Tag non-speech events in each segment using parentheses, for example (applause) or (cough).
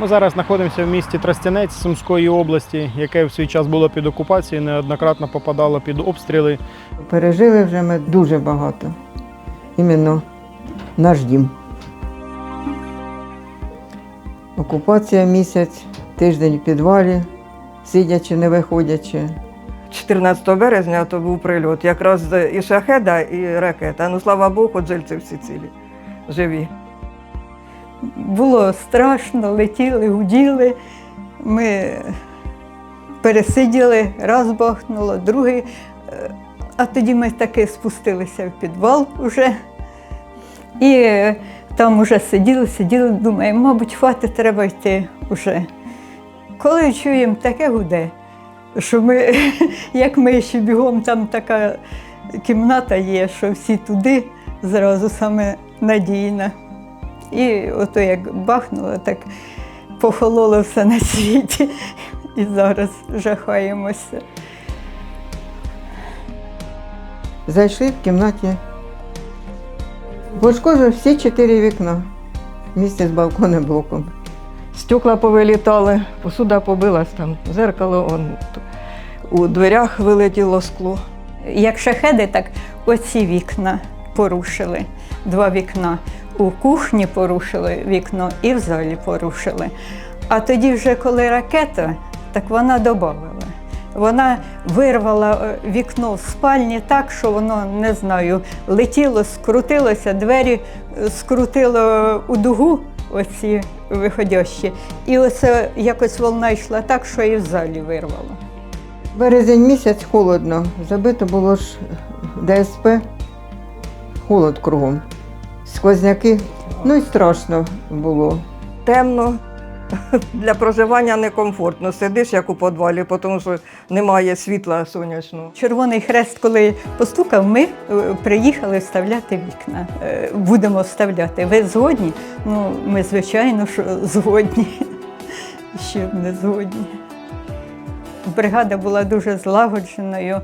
Ми зараз знаходимося в місті Тростянець Сумської області, яке в свій час було під окупацією, неоднократно попадало під обстріли. Пережили вже ми дуже багато. Іменно наш дім. Окупація місяць, тиждень в підвалі, сидячи, не виходячи. 14 березня то був прильот. Якраз і шахеда, і ракета. Ну слава Богу, джельці всі цілі, живі. Було страшно, летіли, гуділи. Ми пересиділи, раз бахнуло, другий. Е, А тоді ми таки спустилися в підвал уже. І там уже сиділи, сиділи, думаємо, мабуть, хватить, треба йти вже. Коли чуємо таке гуде, що ми, (laughs) як ми ще бігом, там така кімната є, що всі туди зразу саме надійна. І ото як бахнуло, так похололо все на світі. І зараз жахаємося. Зайшли в кімнаті. Пошкоджено всі чотири вікна місце з балконом блоком. Стекла повилітали, посуда побилась там, зеркало, он, у дверях вилетіло скло. Як шахеди, так оці вікна порушили, два вікна. У кухні порушили вікно і в залі порушили. А тоді, вже коли ракета, так вона додавала. Вона вирвала е, вікно в спальні так, що воно, не знаю, летіло, скрутилося, двері е, скрутило у дугу, оці виходящі. І оце якось волна йшла так, що і в залі вирвало. Березень місяць холодно. Забито було ж ДСП, холод кругом. Сквозняки. Ну і страшно було. Темно, для проживання некомфортно. Сидиш як у підвалі, тому що немає світла сонячного. Червоний хрест, коли постукав, ми е, приїхали вставляти вікна. Е, Будемо вставляти. Ви згодні? Ну, ми, звичайно, що згодні. Б не згодні. Бригада була дуже злагодженою.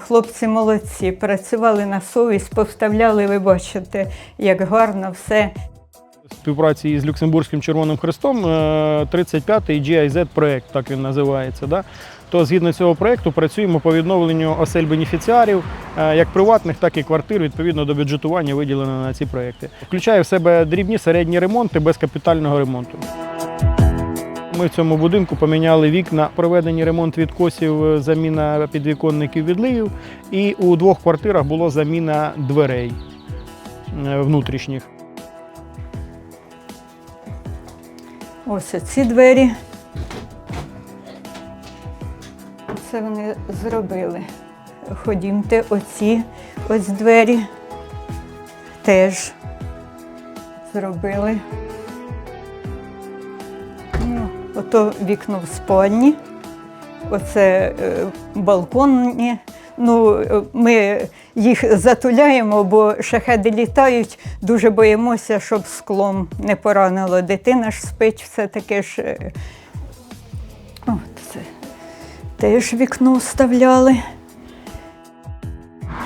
Хлопці молодці, працювали на совість, повставляли, ви бачите, як гарно все. Співпраці із Люксембурзьким Червоним Хрестом е, 35-й GIZ проект, так він називається. Да? То згідно цього проекту працюємо по відновленню осель бенефіціарів, е, як приватних, так і квартир, відповідно до бюджетування виділено на ці проекти. Включає в себе дрібні середні ремонти без капітального ремонту. Ми в цьому будинку поміняли вікна, проведені ремонт відкосів, е, заміна підвіконників відливів, і у двох квартирах було заміна дверей е, внутрішніх. Ось ці двері. Це вони зробили. Ходімте, оці ось двері теж зробили. Ну, ото вікно в спальні, оце е, балконні. Ну, е, ми їх затуляємо, бо шахеди літають, дуже боїмося, щоб склом не поранило. Дитина ж спить, все таке ж. е, От це. Теж вікно вставляли.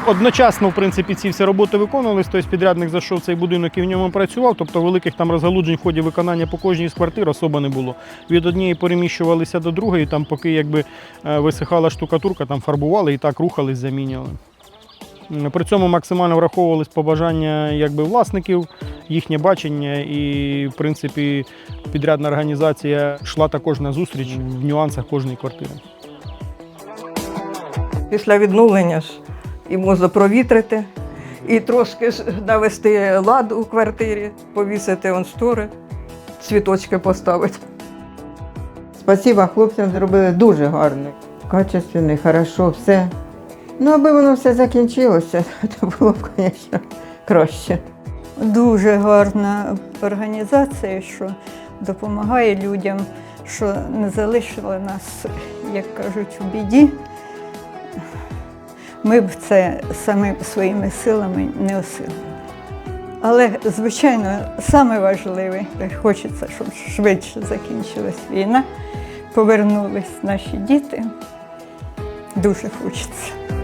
Одночасно, в принципі, ці всі роботи виконувались. Тобто підрядник зайшов цей будинок і в ньому працював. Тобто великих там розгалуджень в ході виконання по кожній з квартир особо не було. Від однієї переміщувалися до другої, там, поки якби е, висихала штукатурка, там фарбували і так рухались, замінювали. При цьому максимально враховувались побажання якби, власників, їхнє бачення, і, в принципі, підрядна організація йшла також на зустріч в нюансах кожної квартири. Після відновлення ж і можна провітрити, і трошки навести лад у квартирі, повісити он штори, цвіточки поставити. Спасіба хлопцям зробили дуже гарно. Качественно, хорошо, все. Ну, аби воно все закінчилося, (laughs) то було б, звісно, краще. Дуже гарна організація, що допомагає людям, що не залишила нас, як кажуть, у біді. Ми б це самі своїми силами не осилили. Але, звичайно, саме важливе, хочеться, щоб швидше закінчилась війна, повернулись наші діти. Дуже хочеться.